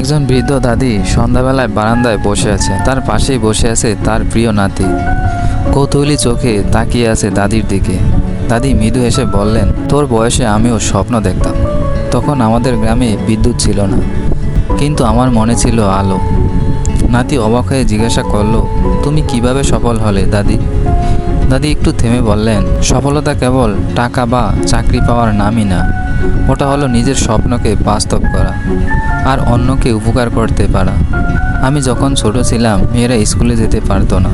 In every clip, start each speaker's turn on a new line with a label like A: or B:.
A: একজন বৃদ্ধ দাদি সন্ধ্যাবেলায় বারান্দায় বসে আছে। তার পাশেই বসে আছে তার প্রিয় নাতি। কৌতূহলী চোখে তাকিয়ে আছে দাদির দিকে। দাদি মৃদু এসে বললেন, তোর বয়সে আমিও স্বপ্ন দেখতাম। তখন আমাদের গ্রামে বিদ্যুৎ ছিল না, কিন্তু আমার মনে ছিল আলো। নাতি অবাক হয়ে জিজ্ঞাসা করল, তুমি কীভাবে সফল হলে, দাদি? দাদি একটু থেমে বললেন, সফলতা কেবল টাকা বা চাকরি পাওয়ার নামই না, ওটা হলো নিজের স্বপ্নকে বাস্তব করা আর অন্যকে উপকার করতে পারা। আমি যখন ছোট ছিলাম, মেয়েরা স্কুলে যেতে পারতো না,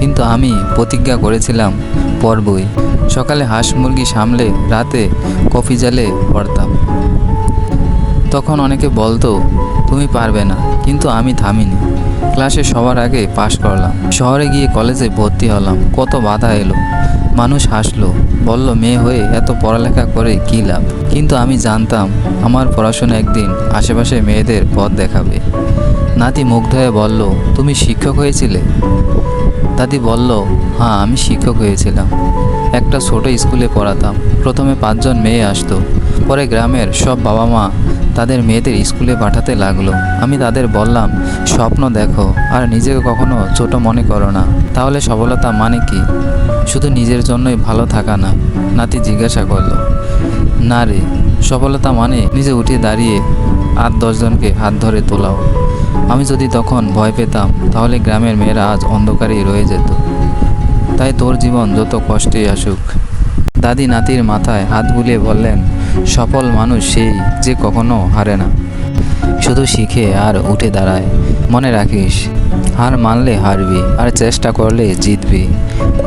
A: কিন্তু আমি প্রতিজ্ঞা করেছিলাম পড়বই সকালে হাঁস মুরগি সামলে রাতে কফি জালে পড়তাম। তখন অনেকে বলতো, তুমি পারবে না। কিন্তু আমি থামিনি। ক্লাসে সবার আগে পাশ করলাম। শহরে গিয়ে কলেজে ভর্তি হলাম। কত বাধা এলো। মানুষ হাসলো। বলল, মেয়ে হয়ে এত পড়ালেখা করে কী লাভ? কিন্তু আমি জানতাম, আমার পড়াশোনা একদিন আশেপাশে মেয়েদের পথ দেখাবে। নাতি মুগ্ধ হয়ে বলল, তুমি শিক্ষক হয়েছিলে? দাদি বলল হ্যাঁ আমি শিক্ষক হয়েছিলাম। একটা ছোট স্কুলে পড়াতাম। প্রথমে পাঁচজন মেয়ে আসতো। পরে গ্রামের সব বাবা মা তাদের মেয়েদের স্কুলে পাঠাতে লাগল। আমি তাদের বললাম, স্বপ্ন দেখো, আর নিজেকে কখনো ছোট মনে করো না। তাহলে সফলতা মানে কি? শুধু নিজের জন্যই ভালো থাকা না, নাতি জিজ্ঞাসা করল। না রে, সফলতা মানে নিজে উঠে দাঁড়িয়ে আট দশজনকে হাত ধরে তোলাও। আমি যদি তখন ভয় পেতাম, তাহলে গ্রামের মেয়েরা আজ অন্ধকারেই রয়ে যেত। তাই তোর জীবন যত কষ্টেই আসুক। দাদি নাতির মাথায় হাত বুলিয়ে বললেন সফল মানুষ সেই যে কখনো হারে না। শুধু শিখে আর উঠে দাঁড়ায়। মনে রাখিস, হার মানলে হারবি, আর চেষ্টা করলে জিতবি।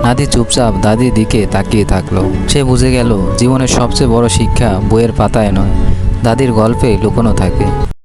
A: নাদি চুপচাপ দাদির দিকে তাকিয়ে থাকল। সে বুঝে গেল, জীবনের সবচেয়ে বড় শিক্ষা বইয়ের পাতায় নয়, দাদির গল্পে লুকোনো থাকে।